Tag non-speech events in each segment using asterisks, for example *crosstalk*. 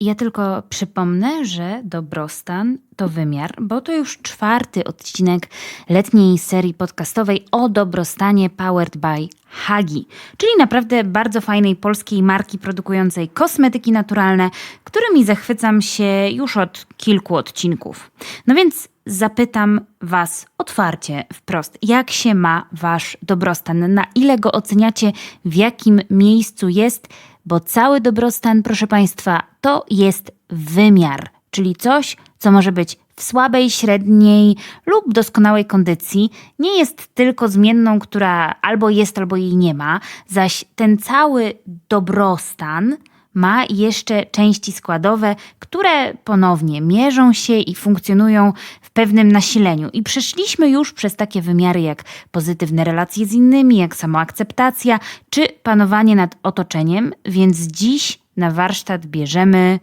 Ja tylko przypomnę, że dobrostan to wymiar, bo to już czwarty odcinek letniej serii podcastowej o dobrostanie Powered by Hagi, czyli naprawdę bardzo fajnej polskiej marki produkującej kosmetyki naturalne, którymi zachwycam się już od kilku odcinków. No więc zapytam Was otwarcie, wprost, jak się ma Wasz dobrostan, na ile go oceniacie, w jakim miejscu jest, bo cały dobrostan, proszę Państwa, to jest wymiar, czyli coś, co może być w słabej, średniej lub doskonałej kondycji, nie jest tylko zmienną, która albo jest, albo jej nie ma, zaś ten cały dobrostan ma jeszcze części składowe, które ponownie mierzą się i funkcjonują w pewnym nasileniu. I przeszliśmy już przez takie wymiary jak pozytywne relacje z innymi, jak samoakceptacja czy panowanie nad otoczeniem, więc dziś na warsztat bierzemy,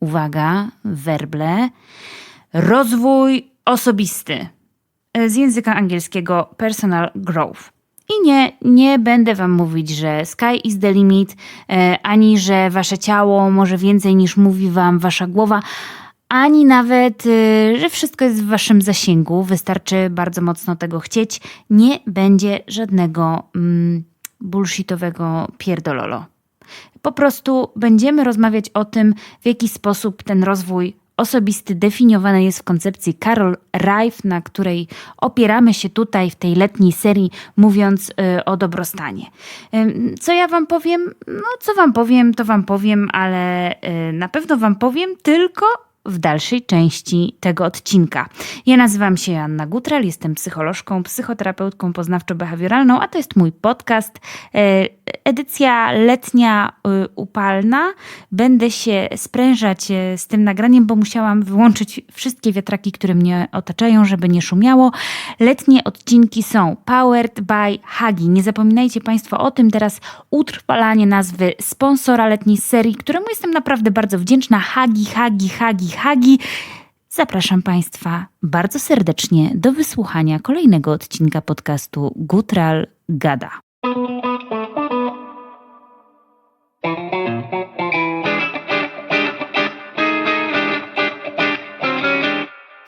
uwaga, werble, rozwój osobisty z języka angielskiego personal growth. I nie, nie będę Wam mówić, że sky is the limit, e, ani że Wasze ciało może więcej niż mówi Wam Wasza głowa, ani nawet, e, że wszystko jest w Waszym zasięgu. Wystarczy bardzo mocno tego chcieć. Nie będzie żadnego mm, bullshitowego pierdololo. Po prostu będziemy rozmawiać o tym, w jaki sposób ten rozwój osobisty definiowany jest w koncepcji Carol Rife, na której opieramy się tutaj w tej letniej serii, mówiąc y, o dobrostanie. Co ja Wam powiem? No, co Wam powiem, to Wam powiem, ale y, na pewno Wam powiem tylko w dalszej części tego odcinka. Ja nazywam się Anna Gutral, jestem psycholożką, psychoterapeutką poznawczo-behawioralną, a to jest mój podcast. E, edycja letnia e, upalna. Będę się sprężać e, z tym nagraniem, bo musiałam wyłączyć wszystkie wiatraki, które mnie otaczają, żeby nie szumiało. Letnie odcinki są Powered by Hagi. Nie zapominajcie Państwo o tym. Teraz utrwalanie nazwy sponsora letniej serii, któremu jestem naprawdę bardzo wdzięczna. Hagi, Hagi, Hagi, Hagi. Zapraszam Państwa bardzo serdecznie do wysłuchania kolejnego odcinka podcastu Gutral Gada.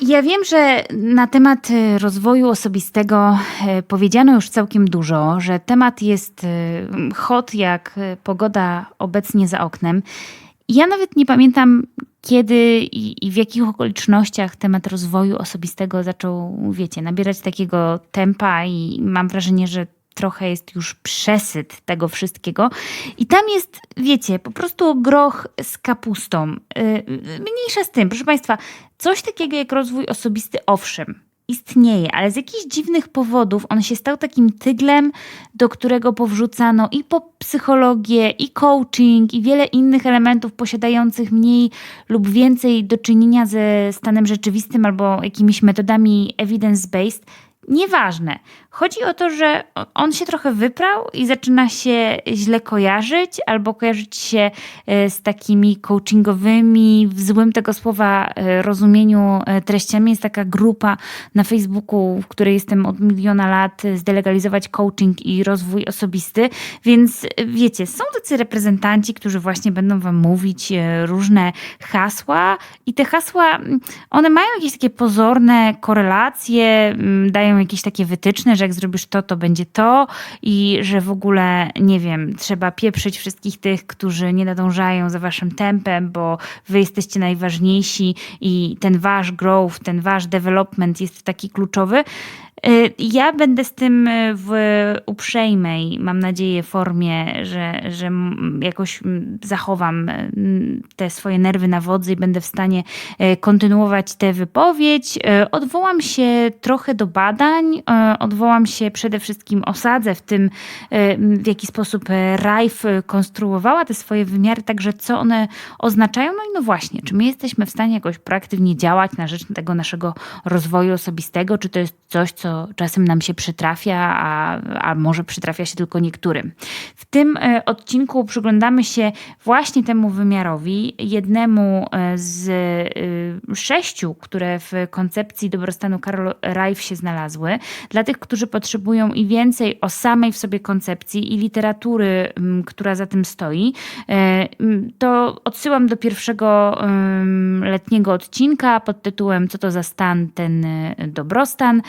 Ja wiem, że na temat rozwoju osobistego e, powiedziano już całkiem dużo, że temat jest e, hot jak pogoda obecnie za oknem. Ja nawet nie pamiętam, kiedy i, i, w jakich okolicznościach temat rozwoju osobistego zaczął, wiecie, nabierać takiego tempa, i mam wrażenie, że trochę jest już przesyt tego wszystkiego. I tam jest, wiecie, po prostu groch z kapustą. Yy, mniejsza z tym, proszę Państwa, coś takiego jak rozwój osobisty, owszem istnieje, ale z jakichś dziwnych powodów on się stał takim tyglem, do którego powrzucano i po psychologię, i coaching, i wiele innych elementów posiadających mniej lub więcej do czynienia ze stanem rzeczywistym albo jakimiś metodami evidence-based. Nieważne. Chodzi o to, że on się trochę wyprał i zaczyna się źle kojarzyć, albo kojarzyć się e, z takimi coachingowymi, w złym tego słowa e, rozumieniu e, treściami. Jest taka grupa na Facebooku, w której jestem od miliona lat, zdelegalizować coaching i rozwój osobisty. Więc wiecie, są tacy reprezentanci, którzy właśnie będą wam mówić różne hasła i te hasła, one mają jakieś takie pozorne korelacje, dają jakieś takie wytyczne, że jak zrobisz to, to będzie to i że w ogóle, nie wiem, trzeba pieprzyć wszystkich tych, którzy nie nadążają za waszym tempem, bo wy jesteście najważniejsi i ten wasz growth, ten wasz development jest taki kluczowy. Y, ja będę z tym y, w uprzejmej, mam nadzieję, formie, że, że jakoś zachowam y, te swoje nerwy na wodzy i będę w stanie kontynuować tę wypowiedź. Odwołam się trochę do badań, odwołam się przede wszystkim, osadzę w tym, w jaki sposób Rife konstruowała te swoje wymiary, także co one oznaczają. No i no właśnie, czy my jesteśmy w stanie jakoś proaktywnie działać na rzecz tego naszego rozwoju osobistego, czy to jest coś, co co czasem nam się przytrafia, a, a może przytrafia się tylko niektórym. W tym e, odcinku przyglądamy się właśnie temu wymiarowi, jednemu e, z e, sześciu, które w koncepcji dobrostanu Karol Rajf się znalazły. Dla tych, którzy potrzebują i więcej o samej w sobie koncepcji i literatury, która za tym stoi, to odsyłam do pierwszego letniego odcinka pod tytułem Co to za stan ten dobrostan.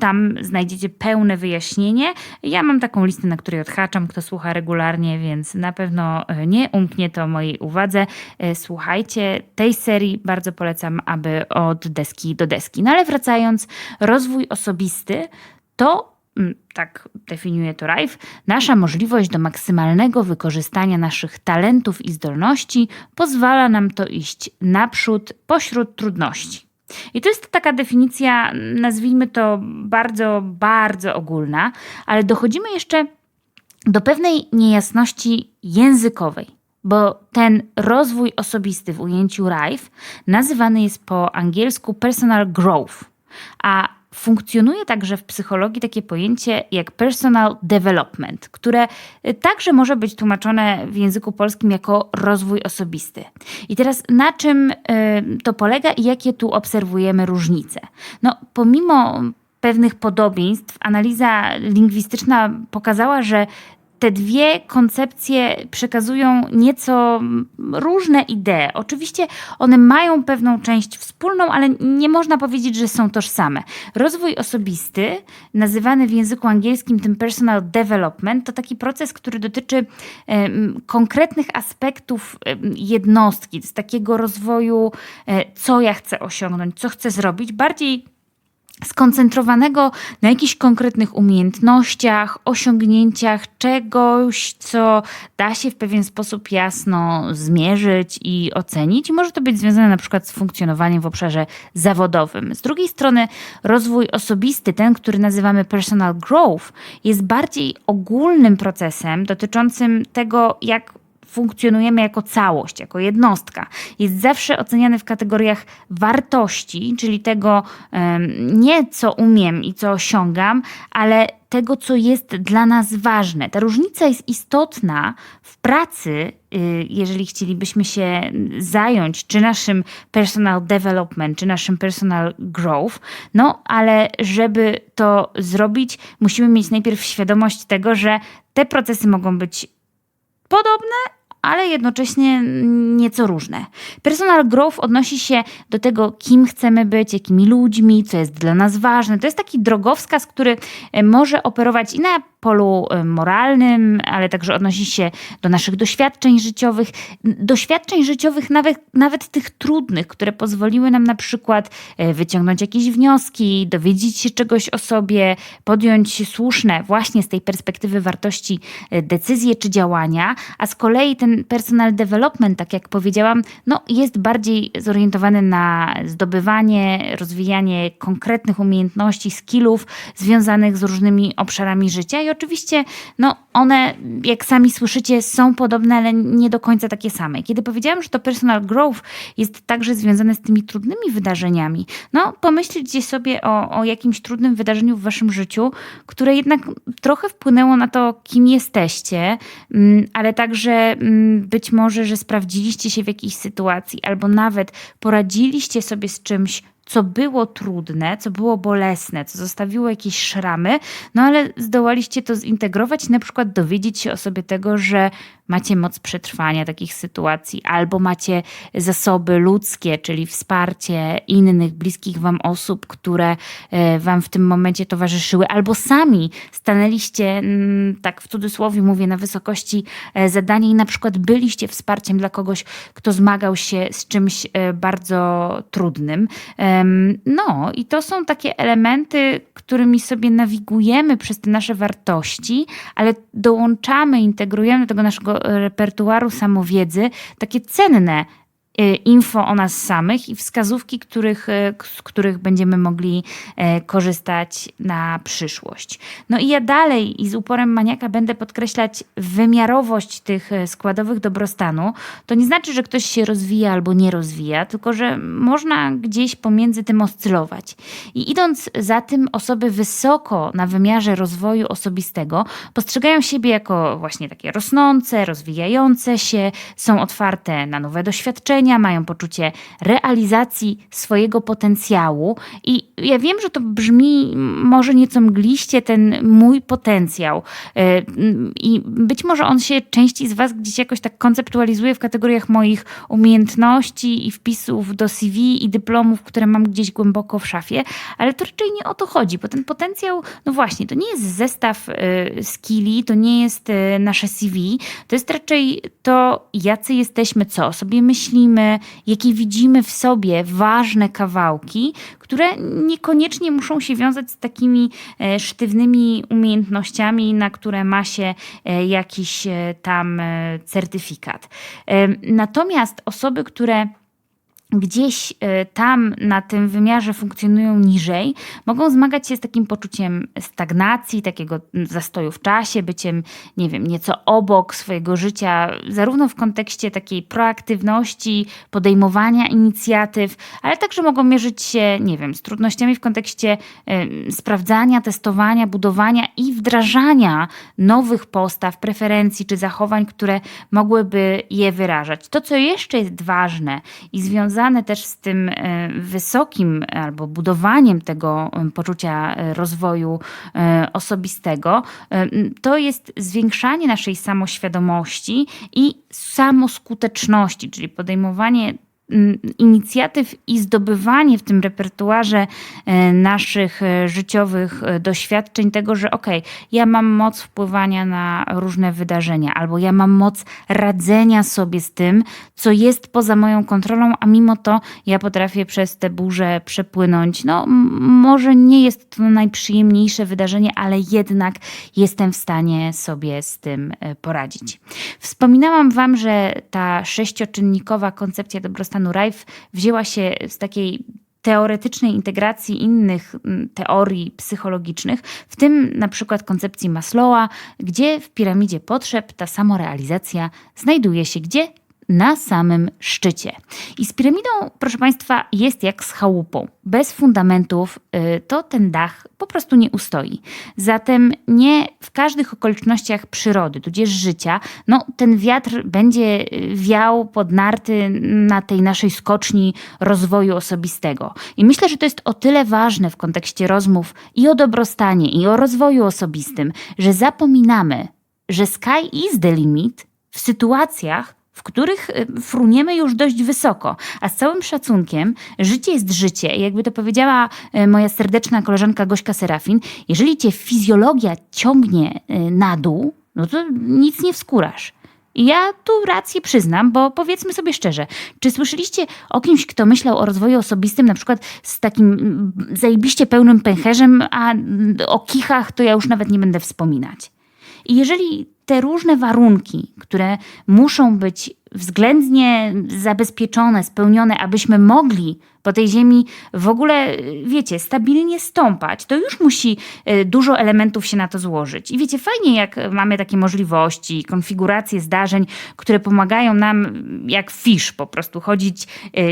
Tam znajdziecie pełne wyjaśnienie. Ja mam taką listę, na której odhaczam, kto słucha regularnie, więc na pewno e, nie umknie to mojej uwadze. E, słuchajcie tej serii, bardzo polecam, aby od deski do deski. No ale wracając, rozwój osobisty to mm, tak definiuje to Rife, nasza możliwość do maksymalnego wykorzystania naszych talentów i zdolności pozwala nam to iść naprzód pośród trudności. I to jest taka definicja, nazwijmy to bardzo, bardzo ogólna, ale dochodzimy jeszcze do pewnej niejasności językowej, bo ten rozwój osobisty w ujęciu RIFE nazywany jest po angielsku personal growth, a Funkcjonuje także w psychologii takie pojęcie jak personal development, które także może być tłumaczone w języku polskim jako rozwój osobisty. I teraz na czym y, to polega i jakie tu obserwujemy różnice? No, pomimo pewnych podobieństw, analiza lingwistyczna pokazała, że te dwie koncepcje przekazują nieco różne idee. Oczywiście one mają pewną część wspólną, ale nie można powiedzieć, że są tożsame. Rozwój osobisty, nazywany w języku angielskim tym personal development, to taki proces, który dotyczy konkretnych aspektów jednostki, z takiego rozwoju, e, co ja chcę osiągnąć, co chcę zrobić, bardziej skoncentrowanego na jakichś konkretnych umiejętnościach, osiągnięciach czegoś, co da się w pewien sposób jasno zmierzyć i ocenić. Może to być związane na przykład z funkcjonowaniem w obszarze zawodowym. Z drugiej strony rozwój osobisty, ten, który nazywamy personal growth, jest bardziej ogólnym procesem dotyczącym tego, jak funkcjonujemy jako całość, jako jednostka. Jest zawsze oceniany w kategoriach wartości, czyli tego nie co umiem i co osiągam, ale tego, co jest dla nas ważne. Ta różnica jest istotna w pracy, y, jeżeli chcielibyśmy się zająć czy naszym personal development, czy naszym personal growth, no ale żeby to zrobić, musimy mieć najpierw świadomość tego, że te procesy mogą być podobne, ale jednocześnie nieco różne. Personal growth odnosi się do tego, kim chcemy być, jakimi ludźmi, co jest dla nas ważne. To jest taki drogowskaz, który e, może operować i na polu e, moralnym, ale także odnosi się do naszych doświadczeń życiowych. Doświadczeń życiowych nawet, nawet tych trudnych, które pozwoliły nam na przykład e, wyciągnąć jakieś wnioski, dowiedzieć się czegoś o sobie, podjąć słuszne właśnie z tej perspektywy wartości decyzje czy działania, a z kolei ten personal development, tak jak powiedziałam, no, jest bardziej zorientowany na zdobywanie, rozwijanie konkretnych umiejętności, skillów związanych z różnymi obszarami życia i oczywiście no, one, jak sami słyszycie, są podobne, ale nie do końca takie same. Kiedy powiedziałam, że to personal growth jest także związane z tymi trudnymi wydarzeniami, no pomyślcie sobie o, o jakimś trudnym wydarzeniu w waszym życiu, które jednak trochę wpłynęło na to, kim jesteście, mm, ale także mm, być może, że sprawdziliście się w jakiejś sytuacji, albo nawet poradziliście sobie z czymś, co było trudne, co było bolesne, co zostawiło jakieś szramy, no ale zdołaliście to zintegrować, na przykład dowiedzieć się o sobie tego, że macie moc przetrwania takich sytuacji, albo macie zasoby ludzkie, czyli wsparcie innych, bliskich Wam osób, które e, Wam w tym momencie towarzyszyły, albo sami stanęliście, mm, tak w cudzysłowie mówię, na wysokości e, zadania i na przykład byliście wsparciem dla kogoś, kto zmagał się z czymś e, bardzo trudnym. No i to są takie elementy, którymi sobie nawigujemy przez te nasze wartości, ale dołączamy, integrujemy do tego naszego repertuaru samowiedzy takie cenne info o nas samych i wskazówki, których, y, z których będziemy mogli y, korzystać na przyszłość. No i ja dalej i z uporem maniaka będę podkreślać wymiarowość tych składowych dobrostanu. To nie znaczy, że ktoś się rozwija albo nie rozwija, tylko że można gdzieś pomiędzy tym oscylować. I idąc za tym, osoby wysoko na wymiarze rozwoju osobistego postrzegają siebie jako właśnie takie rosnące, rozwijające się, są otwarte na nowe doświadczenia mają poczucie realizacji swojego potencjału. I ja wiem, że to brzmi może nieco mgliście, ten mój potencjał. E, I być może on się części z Was gdzieś jakoś tak konceptualizuje w kategoriach moich umiejętności i wpisów do CV i dyplomów, które mam gdzieś głęboko w szafie, ale to raczej nie o to chodzi, bo ten potencjał, no właśnie, to nie jest zestaw e, skilli, to nie jest e, nasze CV, to jest raczej to, jacy jesteśmy, co o sobie myślimy, widzimy, jakie widzimy w sobie ważne kawałki, które niekoniecznie muszą się wiązać z takimi e, sztywnymi umiejętnościami, na które ma się e, jakiś e, tam certyfikat. Natomiast osoby, które gdzieś e, tam na tym wymiarze funkcjonują niżej, mogą zmagać się z takim poczuciem stagnacji, takiego zastoju w czasie, byciem, nie wiem, nieco obok swojego życia, zarówno w kontekście takiej proaktywności, podejmowania inicjatyw, ale także mogą mierzyć się, nie wiem, z trudnościami w kontekście y, sprawdzania, testowania, budowania i wdrażania nowych postaw, preferencji czy zachowań, które mogłyby je wyrażać. To, co jeszcze jest ważne i związane związane też z tym e, wysokim albo budowaniem tego e, poczucia e, rozwoju osobistego, to jest zwiększanie naszej samoświadomości i samoskuteczności, czyli podejmowanie inicjatyw i zdobywanie w tym repertuarze e, naszych e, życiowych e, doświadczeń tego, że okej, okay, ja mam moc wpływania na różne wydarzenia, albo ja mam moc radzenia sobie z tym, co jest poza moją kontrolą, a mimo to ja potrafię przez te burze przepłynąć. No, może nie jest to najprzyjemniejsze wydarzenie, ale jednak jestem w stanie sobie z tym poradzić. Wspominałam Wam, że ta sześcioczynnikowa koncepcja dobrostanu stanu wzięła się z takiej teoretycznej integracji innych mm, teorii psychologicznych, w tym na przykład koncepcji Maslowa, gdzie w piramidzie potrzeb ta samorealizacja znajduje się gdzie? Na samym szczycie. I z piramidą, proszę Państwa, jest jak z chałupą. Bez fundamentów y, to ten dach po prostu nie ustoi. Zatem nie w każdych okolicznościach przyrody, tudzież życia, no, ten wiatr będzie y, wiał pod narty na tej naszej skoczni rozwoju osobistego. I myślę, że to jest o tyle ważne w kontekście rozmów i o dobrostanie, i o rozwoju osobistym, że zapominamy, że sky is the limit w sytuacjach, w których y, fruniemy już dość wysoko. A z całym szacunkiem, życie jest życie. I jakby to powiedziała y, moja serdeczna koleżanka Gośka Serafin, jeżeli cię fizjologia ciągnie y, na dół, no to nic nie wskurasz. I ja tu rację przyznam, bo powiedzmy sobie szczerze, czy słyszeliście o kimś, kto myślał o rozwoju osobistym, na przykład z takim mm, zajebiście pełnym pęcherzem, a mm, o kichach to ja już nawet nie będę wspominać. I jeżeli te różne warunki, które muszą być względnie zabezpieczone, spełnione, abyśmy mogli po tej ziemi w ogóle, wiecie, stabilnie stąpać, to już musi e, dużo elementów się na to złożyć. I wiecie, fajnie, jak mamy takie możliwości, konfiguracje zdarzeń, które pomagają nam, jak fisz, po prostu chodzić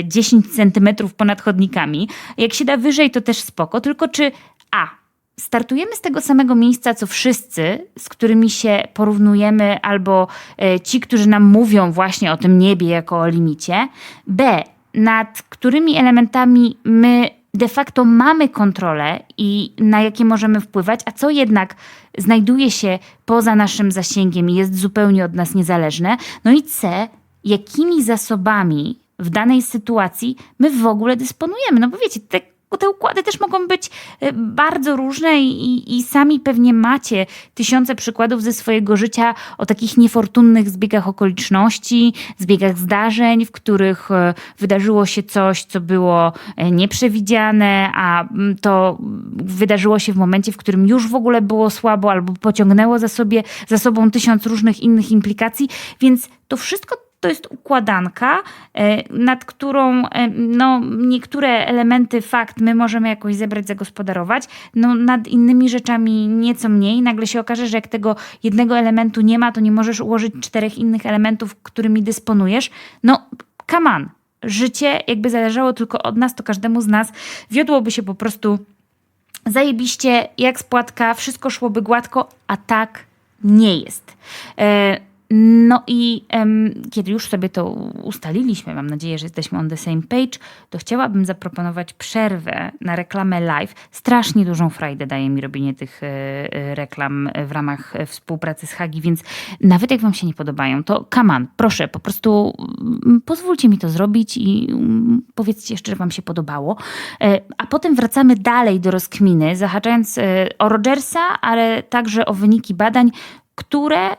10 e, centymetrów ponad chodnikami. Jak się da wyżej, to też spoko, tylko czy A startujemy z tego samego miejsca, co wszyscy, z którymi się porównujemy, albo e, ci, którzy nam mówią właśnie o tym niebie jako o limicie. B, nad którymi elementami my de facto mamy kontrolę i na jakie możemy wpływać, a co jednak znajduje się poza naszym zasięgiem i jest zupełnie od nas niezależne. No i C, jakimi zasobami w danej sytuacji my w ogóle dysponujemy. No bo wiecie, te bo te układy też mogą być e, bardzo różne i, i sami pewnie macie tysiące przykładów ze swojego życia o takich niefortunnych zbiegach okoliczności, zbiegach zdarzeń, w których e, wydarzyło się coś, co było e, nieprzewidziane, a to wydarzyło się w momencie, w którym już w ogóle było słabo albo pociągnęło za, sobie, za sobą tysiąc różnych innych implikacji, więc to wszystko to jest układanka, e, nad którą e, no, niektóre elementy fakt my możemy jakoś zebrać, zagospodarować, no, nad innymi rzeczami nieco mniej. Nagle się okaże, że jak tego jednego elementu nie ma, to nie możesz ułożyć czterech innych elementów, którymi dysponujesz. No, come on. Życie, jakby zależało tylko od nas, to każdemu z nas wiodłoby się po prostu zajebiście, jak spłatka, wszystko szłoby gładko, a tak nie jest. E, no i em, kiedy już sobie to ustaliliśmy, mam nadzieję, że jesteśmy on the same page, to chciałabym zaproponować przerwę na reklamę live. Strasznie dużą frajdę daje mi robienie tych e, e, reklam w ramach e, współpracy z Hagi, więc nawet jak wam się nie podobają, to on, proszę, po prostu mm, pozwólcie mi to zrobić i mm, powiedzcie jeszcze, że wam się podobało. A potem wracamy dalej do rozkminy, zahaczając o Rogersa, ale także o wyniki badań, które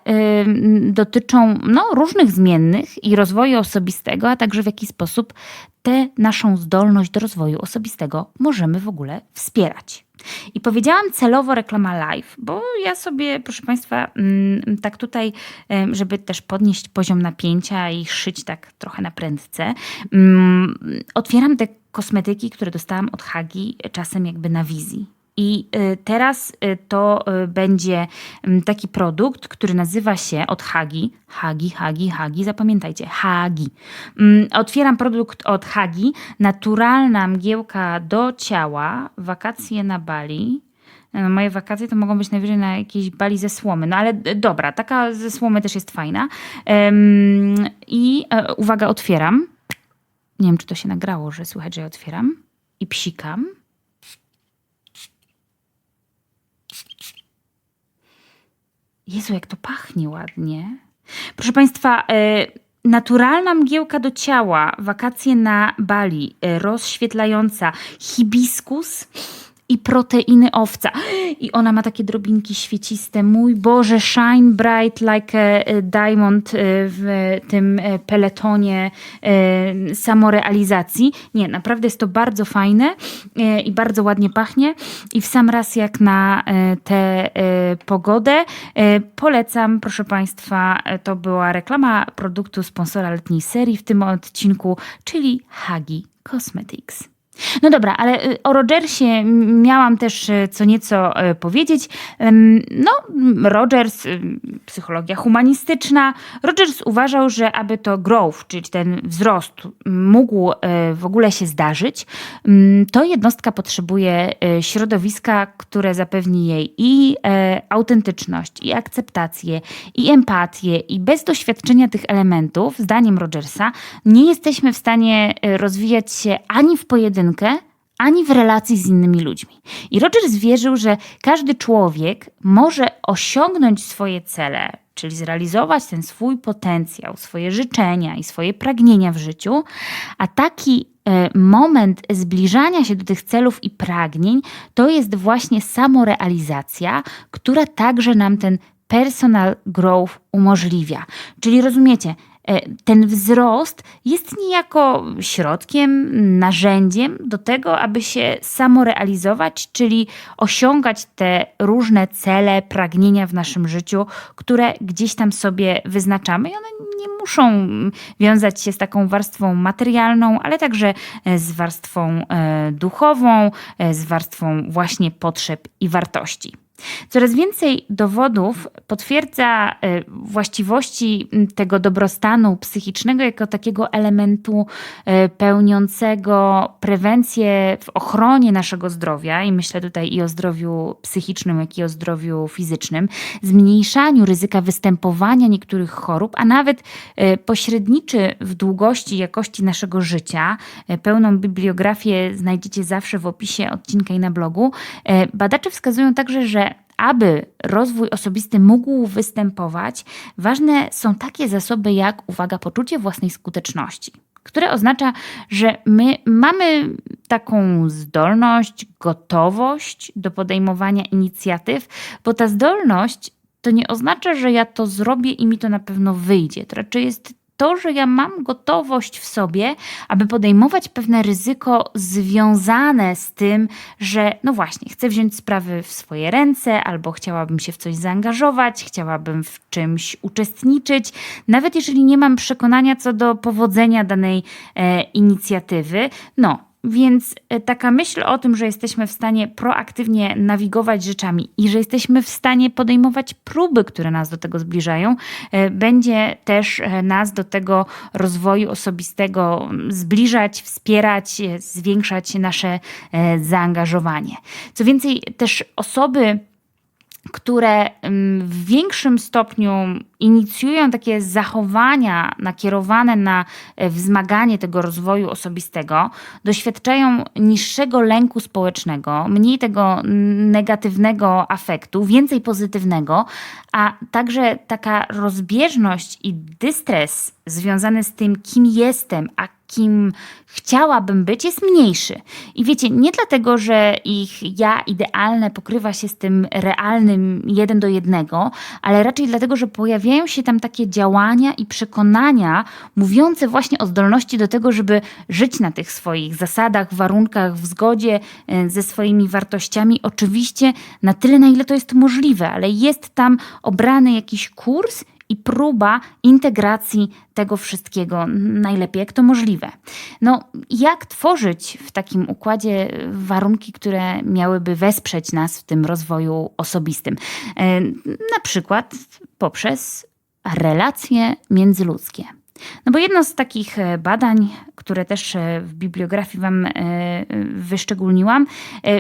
dotyczą no, różnych zmiennych i rozwoju osobistego, a także w jaki sposób tę naszą zdolność do rozwoju osobistego możemy w ogóle wspierać. I powiedziałam celowo reklama live, bo ja sobie, proszę Państwa, mm, tak tutaj, żeby też podnieść poziom napięcia i szyć tak trochę na prędce, mm, otwieram te kosmetyki, które dostałam od Hagi czasem jakby na wizji. I y, teraz y, to y, będzie taki produkt, który nazywa się od Hagi. Hagi, Hagi, Hagi, zapamiętajcie, Hagi. Mm, Otwieram produkt od Hagi. Naturalna mgiełka do ciała, wakacje na Bali. No, moje wakacje to mogą być najwyżej na jakiejś bali ze słomy. No ale dobra, taka ze słomy też jest fajna. I e, uwaga, otwieram. Nie wiem, czy to się nagrało, że słychać, że otwieram. I psikam. Jezu, jak to pachnie ładnie. Proszę Państwa, e, naturalna mgiełka do ciała, wakacje na Bali, e, rozświetlająca hibiskus i proteiny owca. I ona ma takie drobinki świeciste. Mój Boże, shine bright like a diamond e, w tym e, peletonie e, samorealizacji. Nie, naprawdę jest to bardzo fajne i bardzo ładnie pachnie. I w sam raz jak na tę pogodę polecam, proszę Państwa, to była reklama produktu sponsora letniej serii w tym odcinku, czyli Hagi Cosmetics. No dobra, ale y, o Rogersie miałam też y, co nieco y, powiedzieć. No, Rogers, psychologia humanistyczna. Rogers uważał, że aby to growth, czyli ten wzrost mógł w ogóle się zdarzyć, to jednostka potrzebuje środowiska, które zapewni jej i e, autentyczność, i akceptację, i empatię, i bez doświadczenia tych elementów, zdaniem Rogersa, nie jesteśmy w stanie rozwijać się ani w ani w relacji z innymi ludźmi. I Rogers wierzył, że każdy człowiek może osiągnąć swoje cele, czyli zrealizować ten swój potencjał, swoje życzenia i swoje pragnienia w życiu, a taki e, moment zbliżania się do tych celów i pragnień to jest właśnie samorealizacja, która także nam ten personal growth umożliwia. Czyli rozumiecie, ten wzrost jest niejako środkiem, narzędziem do tego, aby się samorealizować, czyli osiągać te różne cele, pragnienia w naszym życiu, które gdzieś tam sobie wyznaczamy i one nie muszą wiązać się z taką warstwą materialną, ale także e, z warstwą e, duchową, e, z warstwą właśnie potrzeb i wartości. Coraz więcej dowodów potwierdza e, właściwości tego dobrostanu psychicznego jako takiego elementu e, pełniącego prewencję w ochronie naszego zdrowia, i myślę tutaj i o zdrowiu psychicznym, jak i o zdrowiu fizycznym, zmniejszaniu ryzyka występowania niektórych chorób, a nawet e, pośredniczy w długości i jakości naszego życia. Pełną bibliografię znajdziecie zawsze w opisie odcinka i na blogu. Badacze wskazują także, że aby rozwój osobisty mógł występować, ważne są takie zasoby jak, uwaga, poczucie własnej skuteczności, które oznacza, że my mamy taką zdolność, gotowość do podejmowania inicjatyw, bo ta zdolność to nie oznacza, że ja to zrobię i mi to na pewno wyjdzie. To raczej jest to, że ja mam gotowość w sobie, aby podejmować pewne ryzyko związane z tym, że no właśnie, chcę wziąć sprawy w swoje ręce, albo chciałabym się w coś zaangażować, chciałabym w czymś uczestniczyć, nawet jeżeli nie mam przekonania co do powodzenia danej e, inicjatywy. No, więc e, taka myśl o tym, że jesteśmy w stanie proaktywnie nawigować rzeczami i że jesteśmy w stanie podejmować próby, które nas do tego zbliżają, e, będzie też e, nas do tego rozwoju osobistego zbliżać, wspierać, zwiększać nasze zaangażowanie. Co więcej, też osoby, które w większym stopniu inicjują takie zachowania nakierowane na e, wzmaganie tego rozwoju osobistego, doświadczają niższego lęku społecznego, mniej tego negatywnego afektu, więcej pozytywnego, a także taka rozbieżność i dystres związany z tym, kim jestem, a kim chciałabym być, jest mniejszy. I wiecie, nie dlatego, że ich ja idealne pokrywa się z tym realnym jeden do jednego, ale raczej dlatego, że pojawiają się tam takie działania i przekonania mówiące właśnie o zdolności do tego, żeby żyć na tych swoich zasadach, warunkach, w zgodzie e, ze swoimi wartościami. Oczywiście na tyle, na ile to jest możliwe, ale jest tam obrany jakiś kurs i próba integracji tego wszystkiego najlepiej, jak to możliwe. No, jak tworzyć w takim układzie warunki, które miałyby wesprzeć nas w tym rozwoju osobistym? E, na przykład poprzez relacje międzyludzkie. No bo jedno z takich e, badań, które też e, w bibliografii Wam wyszczególniłam,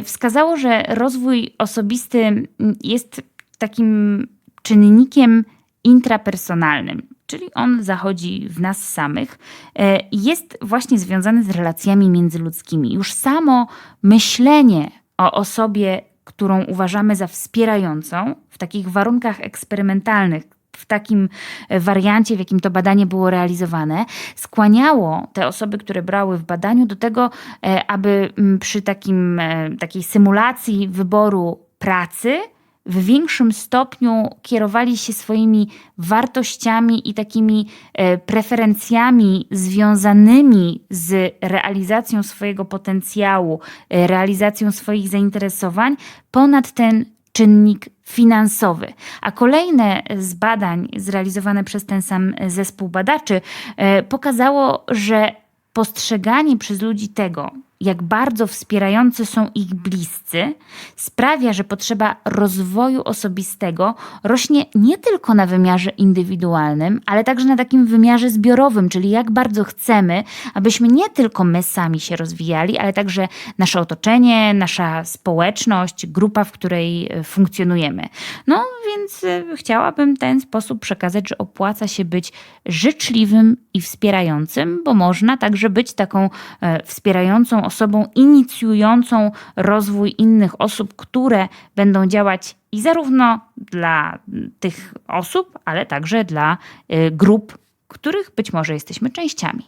wskazało, że rozwój osobisty jest takim czynnikiem intrapersonalnym, czyli on zachodzi w nas samych, e, jest właśnie związany z relacjami międzyludzkimi. Już samo myślenie o osobie, którą uważamy za wspierającą w takich warunkach eksperymentalnych, w takim wariancie, w jakim to badanie było realizowane, skłaniało te osoby, które brały w badaniu do tego, e, aby przy takim, e, takiej symulacji wyboru pracy w większym stopniu kierowali się swoimi wartościami i takimi e, preferencjami związanymi z realizacją swojego potencjału, e, realizacją swoich zainteresowań, ponad ten czynnik finansowy. A kolejne z badań zrealizowane przez ten sam zespół badaczy e, pokazało, że postrzeganie przez ludzi tego, jak bardzo wspierający są ich bliscy, sprawia, że potrzeba rozwoju osobistego rośnie nie tylko na wymiarze indywidualnym, ale także na takim wymiarze zbiorowym, czyli jak bardzo chcemy, abyśmy nie tylko my sami się rozwijali, ale także nasze otoczenie, nasza społeczność, grupa, w której e, funkcjonujemy. No więc e, chciałabym w ten sposób przekazać, że opłaca się być życzliwym i wspierającym, bo można także być taką e, wspierającą osobą, osobą inicjującą rozwój innych osób, które będą działać i zarówno dla tych osób, ale także dla y, grup, których być może jesteśmy częściami.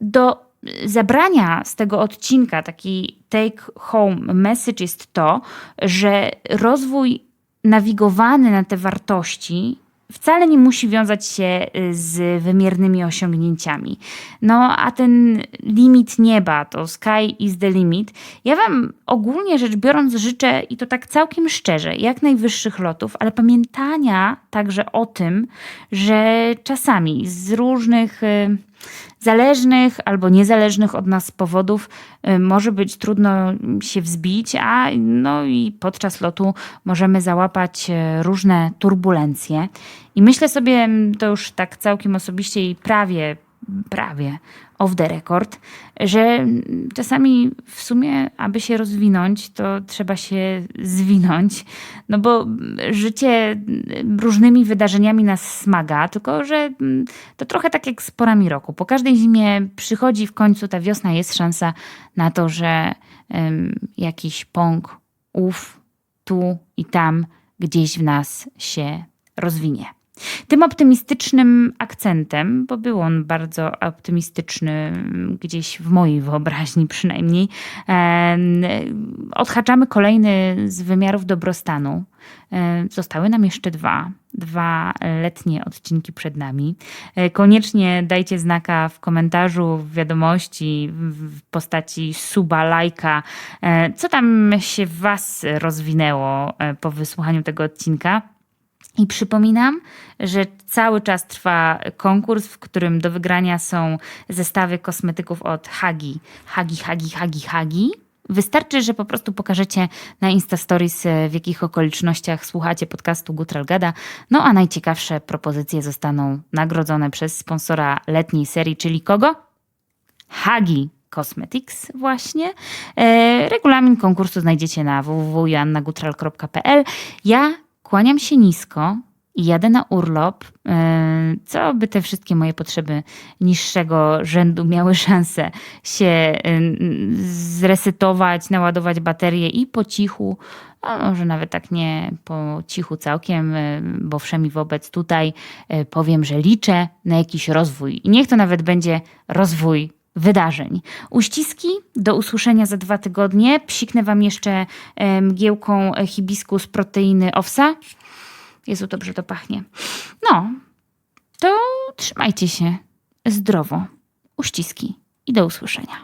Do zabrania z tego odcinka taki take home message jest to, że rozwój nawigowany na te wartości wcale nie musi wiązać się y, z wymiernymi osiągnięciami. No a ten limit nieba, to sky is the limit. Ja Wam ogólnie rzecz biorąc życzę, i to tak całkiem szczerze, jak najwyższych lotów, ale pamiętania także o tym, że czasami z różnych y, zależnych albo niezależnych od nas powodów y, może być trudno się wzbić, a no i podczas lotu możemy załapać y, różne turbulencje. I myślę sobie, to już tak całkiem osobiście i prawie prawie off the record, że czasami w sumie, aby się rozwinąć, to trzeba się zwinąć, no bo życie różnymi wydarzeniami nas smaga, tylko że to trochę tak jak z porami roku. Po każdej zimie przychodzi w końcu ta wiosna, jest szansa na to, że um, jakiś pąk, ów, tu i tam gdzieś w nas się rozwinie. Tym optymistycznym akcentem, bo był on bardzo optymistyczny gdzieś w mojej wyobraźni przynajmniej, odhaczamy kolejny z wymiarów dobrostanu. Zostały nam jeszcze dwa, dwa letnie odcinki przed nami. E, Koniecznie dajcie znaka w komentarzu, w wiadomości, w w postaci suba, lajka, e, co tam się w Was rozwinęło e, po wysłuchaniu tego odcinka. I przypominam, że cały czas trwa konkurs, w którym do wygrania są zestawy kosmetyków od Hagi. Hagi, Hagi, Hagi, Hagi. Wystarczy, że po prostu pokażecie na Insta Stories, e, w jakich okolicznościach słuchacie podcastu Gutral Gada. No a najciekawsze propozycje zostaną nagrodzone przez sponsora letniej serii, czyli kogo? Hagi Cosmetics właśnie. E, regulamin konkursu znajdziecie na www.joannagutral.pl. Ja kłaniam się nisko i jadę na urlop, e, co by te wszystkie moje potrzeby niższego rzędu miały *laughs* szansę się e, zresetować, naładować baterię i po cichu, a może nawet tak nie po cichu całkiem, e, bo wszemi wobec tutaj powiem, że liczę na jakiś rozwój. I niech to nawet będzie rozwój wydarzeń. Uściski do usłyszenia za dwa tygodnie. Psiknę wam jeszcze mgiełką hibiskus proteiny owsa. Jezu, dobrze to pachnie. No, to trzymajcie się zdrowo. Uściski i do usłyszenia.